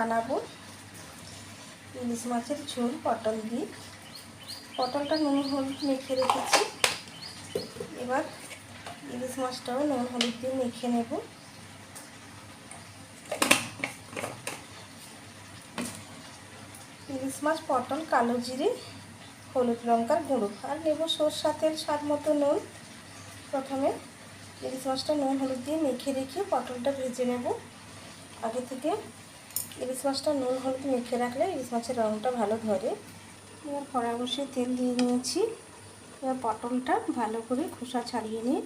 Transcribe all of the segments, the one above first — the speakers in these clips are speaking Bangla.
বানাবো। ইলিশ মাছের ঝোল, পটল দিয়ে। পটলটা নুন হলুদ মেখে রেখেছি। এবার ইলিশ মাছটাও নুন হলুদ দিয়ে মেখে নেব। ইলিশ মাছ, পটল, কালো জিরে, হলুদ লঙ্কার গুঁড়ো। আর নেব সরষা তেল, স্বাদ মতো নুন। প্রথমে ইলিশ মাছটা নুন হলুদ দিয়ে মেখে রেখে পটলটা ভেজে নেব। আগে থেকে ইলিশ মাছটা নুন, হলুদ মেখে রাখলে ইলিশ মাছের রঙটা ভালো ধরে। এবার কড়া বসে তেল দিয়ে নিয়েছি। এবার পটলটা ভালো করে খোসা ছাড়িয়ে নিয়ে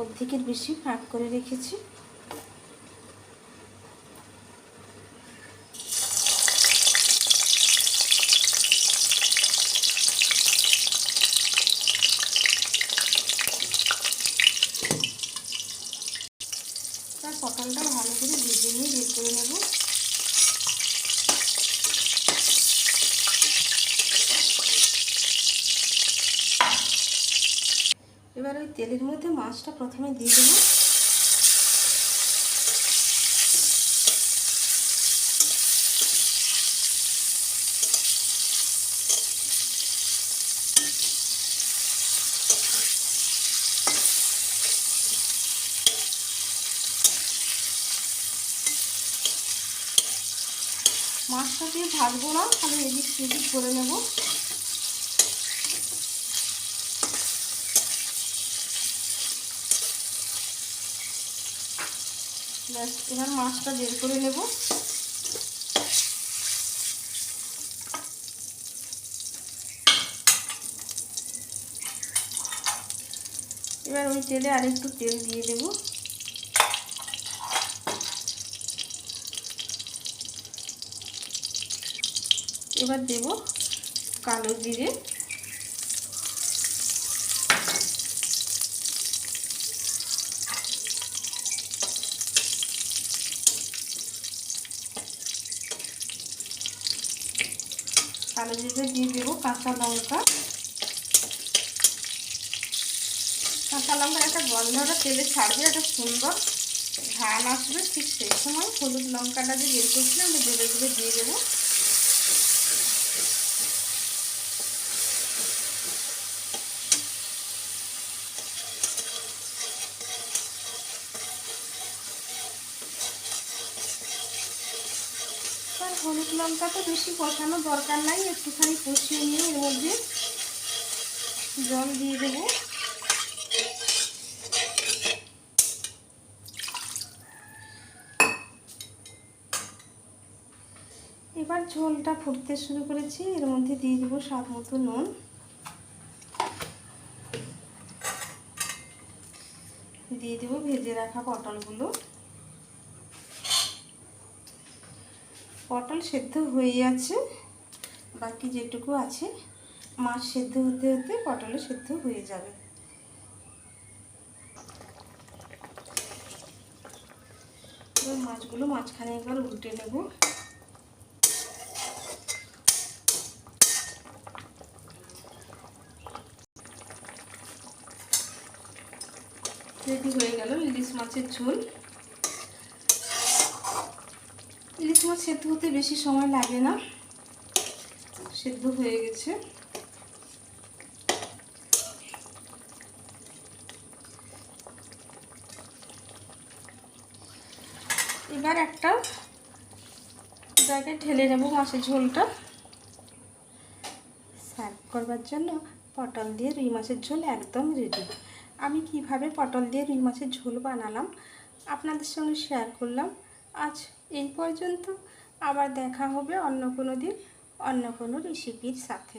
অর্ধেকের বেশি ফাঁক করে রেখেছি। তার পটলটা ভালো করে ভেজে নিয়ে বের করে নেব। এবার ওই তেলের মধ্যে মাছটা প্রথমে দিয়ে দেবো। মাছটা দিয়ে ভাজবো না খালি এদিক সেদিক করে নেব। ব্যাস, এবার মাছটা বের করে নেব। এবার ওই তেলে আরেকটু তেল দিয়ে দেবো। এবার দেব কালো জিরে। কালো জিরে দিয়ে দেবো কাঁচা লঙ্কা। কাঁচা লঙ্কার একটা গন্ধটা তেলে ছাড়বে, একটা সুন্দর ঘ্রাণ আসবে। ঠিক সেই সময় হলুদ লঙ্কাটা যে বের করছিলাম জেলে জেলে দিয়ে দেবো। হলুদ লঙ্কা তো বেশি কষানো দরকার নাই, একটুখানি কষিয়ে নিয়ে এর মধ্যে জল দিয়ে দেবো। এবার ঝোলটা ফুটতে শুরু করেছি, এর মধ্যে দিয়ে দেবো স্বাদ মতো নুন। দিয়ে দেবো ভেজে রাখা পটলগুলো। পটল সেদ্ধ হয়ে আছে বাকি যেটুকু আছে, মাছ সেদ্ধ হতে হতে পটলে সেদ্ধ হয়ে যাবে। মাছগুলো মাঝখানে একবার উল্টে নেব। রেডি হয়ে গেল ইলিশ মাছের ঝোল। ইলিশ মাছ সেদ্ধ হতে বেশি সময় লাগে না, সেদ্ধ হয়ে গেছে। এবার একটা জায়গায় ঢেলে নেব মাছের ঝোলটা। সার্ভ করবার জন্য পটল দিয়ে রুই মাছের ঝোল একদম রেডি আমি কীভাবে পটল দিয়ে রুই মাছের ঝোল বানালাম, আপনাদের সঙ্গে শেয়ার করলাম। আজ এই পর্যন্ত। আবার দেখা হবে অন্য কোনো দিন অন্য কোনো রেসিপির সাথে।